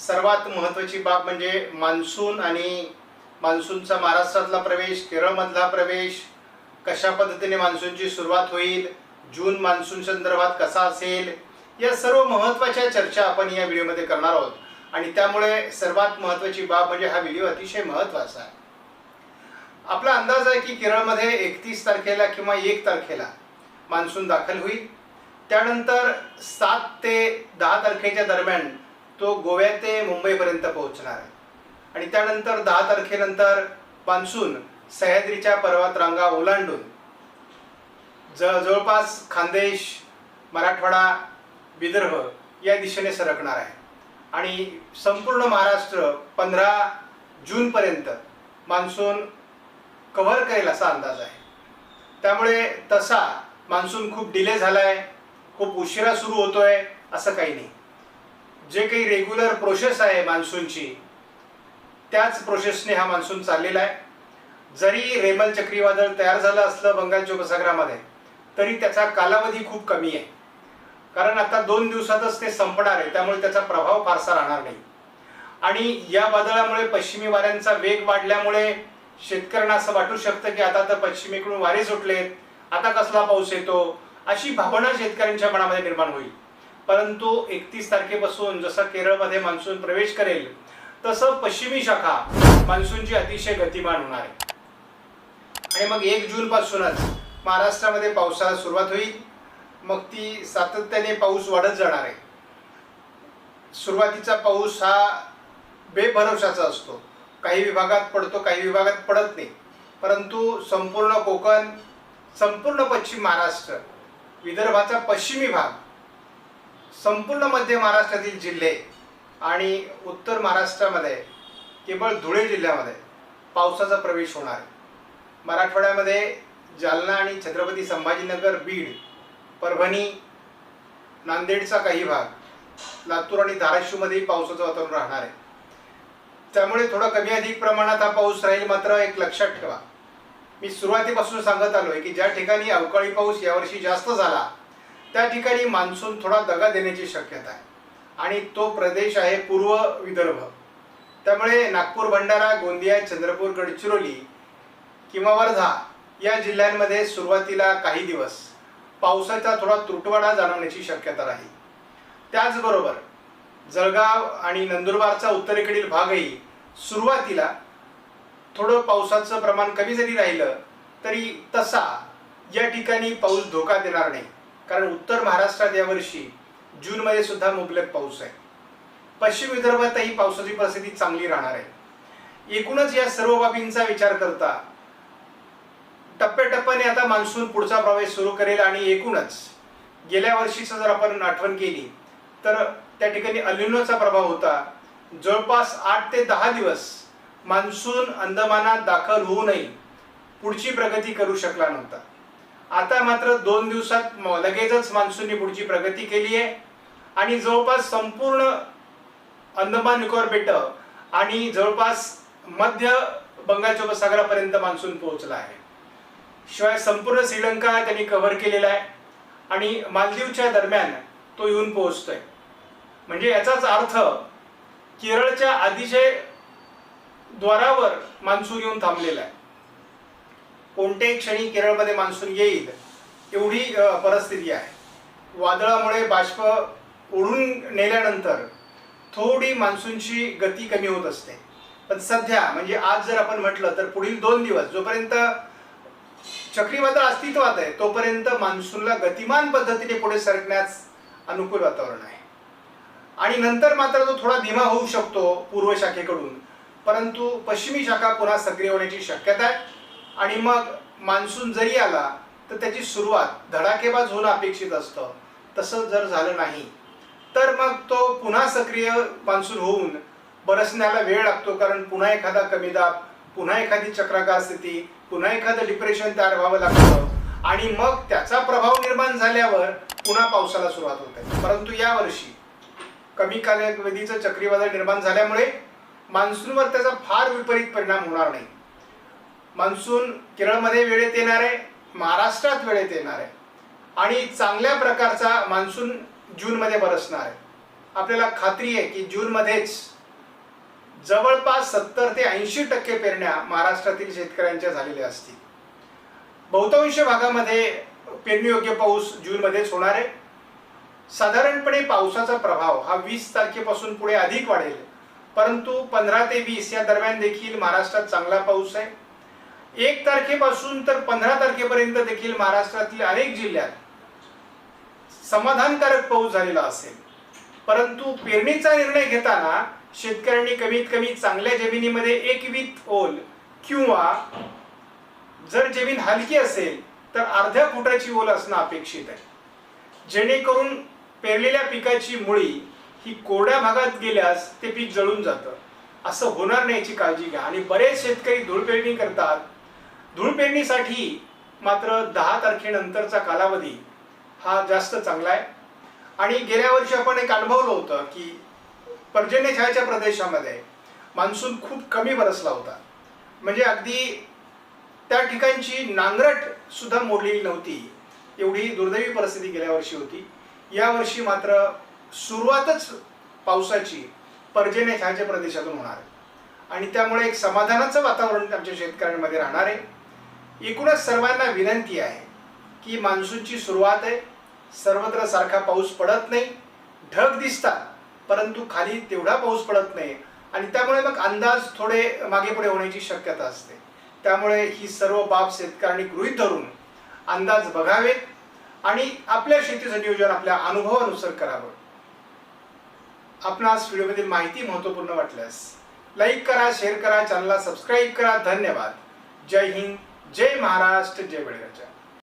सर्वात महत्त्वाची बाब म्हणजे मान्सून आणि मान्सूनचा महाराष्ट्रातला प्रवेश केरळमधला प्रवेश कशा पद्धतीने मान्सूनची सुरुवात होईल जून मान्सून संदर्भात कसा असेल या सर्व महत्त्वाच्या चर्चा आपण या व्हिडिओमध्ये करणार आहोत. आणि त्यामुळे सर्वात महत्त्वाची बाब म्हणजे हा व्हिडिओ अतिशय महत्त्वाचा आहे. आपला अंदाज आहे की केरळमध्ये एकतीस तारखेला किंवा एक तारखेला मान्सून दाखल होईल. त्यानंतर सात ते दहा तारखेच्या दरम्यान तो गोव्या ते मुंबईपर्यंत पोहोचणार आहे. आणि त्यानंतर दहा तारखेनंतर मान्सून सह्याद्रीच्या पर्वत रांगा ओलांडून ज जवळपास खानदेश मराठवाडा विदर्भ या दिशेने सरकणार आहे. आणि संपूर्ण महाराष्ट्र पंधरा जूनपर्यंत मान्सून कव्हर करेल असा अंदाज आहे. त्यामुळे तसा मान्सून खूप डिले झाला आहे खूप उशिरा सुरू होतोय असं काही नाही. जे काही रेग्युलर प्रोसेस आहे मान्सूनची त्याच प्रोसेसने हा मान्सून चाललेला आहे. जरी रेमल चक्रीवादळ तयार झालं असलं बंगालच्या उपसागरामध्ये तरी त्याचा कालावधी खूप कमी आहे. कारण आता दोन दिवसातच ते संपणार आहे त्यामुळे त्याचा प्रभाव फारसा राहणार नाही. आणि या वादळामुळे पश्चिमी वाऱ्यांचा वेग वाढल्यामुळे शेतकऱ्यांना असं वाटू शकतं की आता तर पश्चिमेकडून वारे सुटलेत आता कसला पाऊस येतो अशी भावना शेतकऱ्यांच्या मनामध्ये निर्माण होईल. परंतु एकतीस तारखेपासून जसं केरळमध्ये मान्सून प्रवेश करेल तसं पश्चिमी शाखा मान्सूनची अतिशय गतिमान होणार आहे. आणि मग एक जूनपासूनच महाराष्ट्रामध्ये पावसाला सुरुवात होईल. मग ती सातत्याने पाऊस वाढत जाणार आहे. सुरुवातीचा पाऊस हा बेभरवशाचा असतो. काही विभागात पडतो काही विभागात पडत नाही. परंतु संपूर्ण कोकण संपूर्ण पश्चिम महाराष्ट्र विदर्भाचा पश्चिमी भाग संपूर्ण मध्य महाराष्ट्रातील जिल्हे आणि उत्तर महाराष्ट्रामध्ये केवळ धुळे जिल्ह्यामध्ये पावसाचा प्रवेश होणार आहे. मराठवाड्यामध्ये जालना आणि छत्रपती संभाजीनगर बीड परभणी नांदेडचा काही भाग लातूर आणि धाराशिवमध्येही पावसाचं वातावरण राहणार आहे. त्यामुळे थोडा कमी अधिक प्रमाणात हा पाऊस राहील मात्र एक लक्षात ठेवा. मी सुरुवातीपासून सांगत आलो आहे की ज्या ठिकाणी अवकाळी पाऊस यावर्षी जास्त झाला त्या ठिकाणी मान्सून थोडा दगा देण्याची शक्यता आहे. आणि तो प्रदेश आहे पूर्व विदर्भ. त्यामुळे नागपूर भंडारा गोंदिया चंद्रपूर गडचिरोली किंवा वर्धा या जिल्ह्यांमध्ये सुरुवातीला काही दिवस पावसाचा थोडा तुटवडा जाणवण्याची शक्यता राहील. त्याचबरोबर जळगाव आणि नंदुरबारचा उत्तरेकडील भागही सुरुवातीला थोडं पावसाचं प्रमाण कमी जरी राहिलं तरी तसा या ठिकाणी पाऊस धोका देणार नाही. कारण उत्तर महाराष्ट्रात यावर्षी जूनमध्ये सुद्धा मुबलक पाऊस आहे. पश्चिम विदर्भातही पावसाची परिस्थिती चांगली राहणार आहे. एकूणच या सर्व बाबींचा विचार करता टप्प्याटप्प्याने आता मान्सून पुढचा प्रवेश सुरू करेल आणि एकूणच गेल्या वर्षीचं जर आपण आठवण केली तर त्या ठिकाणी अलिनोचा प्रभाव होता. जवळपास आठ ते दहा दिवस मान्सून अंदमानात दाखल होऊनही पुढची प्रगती करू शकला नव्हता. आता मात्र दोन दिवसात लगेचच मान्सूनने पुढची प्रगती केली आहे. आणि जवळपास संपूर्ण अंदमान निकोबार बेट आणि जवळपास मध्य बंगालच्या उपसागरापर्यंत मान्सून पोहोचला आहे. शिवाय संपूर्ण श्रीलंका त्यांनी कव्हर केलेला आहे. आणि मालदीवच्या दरम्यान तो येऊन पोहोचतोय. म्हणजे याचाच अर्थ केरळच्या आधीचे द्वारावर मान्सून येऊन थांबलेला आहे. कोणत्याही क्षणी केरळमध्ये मान्सून येईल एवढी परिस्थिती आहे. वादळामुळे बाष्प ओढून नेल्यानंतर थोडी मान्सूनची गती कमी होत असते. पण सध्या म्हणजे आज जर आपण म्हटलं तर पुढील दोन दिवस जोपर्यंत चक्रीवादळ अस्तित्वात आहे तोपर्यंत मान्सूनला गतिमान पद्धतीने पुढे सरकण्यास अनुकूल वातावरण आहे. आणि नंतर मात्र तो थोडा धीमा होऊ शकतो पूर्व शाखेकडून परंतु पश्चिमी शाखा पुन्हा सक्रिय होण्याची शक्यता आहे. आणि मग मान्सून जरी आला तर त्याची सुरुवात धडाकेबाज होणं अपेक्षित असतं. तसं जर झालं नाही तर मग तो पुन्हा सक्रिय मान्सून होऊन बरसण्याला वेळ लागतो. कारण पुन्हा एखादा कमी दाब पुन्हा एखादी चक्राकार स्थिती पुन्हा एखादं डिप्रेशन तयार व्हावं लागतं. आणि मग त्याचा प्रभाव निर्माण झाल्यावर पुन्हा पावसाला सुरुवात होते. परंतु यावर्षी कमी कालावधीचं चक्रीवादळ निर्माण झाल्यामुळे मान्सूनवर त्याचा फार विपरीत परिणाम होणार नाही. मान्सून केरळमध्ये वेळेत येणार आहे महाराष्ट्रात वेळेत येणार आहे. आणि चांगल्या प्रकारचा मान्सून जूनमध्ये बरसणार आहे. आपल्याला खात्री आहे की जूनमध्येच जवळपास सत्तर ते ऐंशी टक्के पेरण्या महाराष्ट्रातील शेतकऱ्यांच्या झालेल्या असतील. बहुतांश भागामध्ये पेरणीयोग्य पाऊस जूनमध्येच होणार आहे. साधारणपणे पावसाचा प्रभाव हा वीस तारखेपासून पुढे अधिक वाढेल. परंतु पंधरा ते वीस या दरम्यान देखील महाराष्ट्रात चांगला पाऊस आहे. एक तारखेपासून तर पंधरा तारखेपर्यंत देखील महाराष्ट्रातील अनेक जिल्ह्यात समाधानकारक पाऊस झालेला असेल. परंतु पेरणीचा निर्णय घेताना शेतकऱ्यांनी कमीत कमी चांगल्या जमिनीमध्ये एक वीत ओल किंवा जर जमीन हलकी असेल तर अर्ध्या फुटाची ओल असणं अपेक्षित आहे. जेणेकरून पेरलेल्या पिकाची मुळी ही कोरड्या भागात गेल्यास ते पीक जळून जातं. असं होणार नाही याची काळजी घ्या. आणि बरेच शेतकरी धूळ पेरणी करतात. धूळ पेरणीसाठी मात्र दहा तारखेनंतरचा कालावधी हा जास्त चांगला आहे. आणि गेल्या वर्षी आपण एक अनुभवलं होतं की पर्जन्यछायाच्या प्रदेशामध्ये मान्सून खूप कमी बरसला होता. म्हणजे अगदी त्या ठिकाणची नांगरट सुद्धा मोडलेली नव्हती. एवढी दुर्दैवी परिस्थिती गेल्या वर्षी होती. यावर्षी मात्र सुरुवातच पावसाची पर्जन्यछायाच्या प्रदेशातून होणार आहे. आणि त्यामुळे एक समाधानाचं वातावरण आमच्या शेतकऱ्यांमध्ये राहणार आहे. एकूणच सर्वांना विनंती आहे की मान्सूनची सुरुवात आहे. सर्वत्र सारखा पाऊस पडत नाही. ढग दिसतात परंतु खाली तेवढा पाऊस पडत नाही. आणि त्यामुळे मग अंदाज थोडे मागे पुढे होण्याची शक्यता असते. त्यामुळे ही सर्व बाब शेतकऱ्यांनी गृहीत धरून अंदाज बघावेत आणि आपल्या शेतीचं नियोजन आपल्या अनुभवानुसार करावं. आपणास व्हिडिओमधील माहिती महत्त्वपूर्ण वाटल्यास लाईक करा शेअर करा चॅनलला सबस्क्राईब करा. धन्यवाद. जय हिंद. जय महाराष्ट्र जय बळीराजा.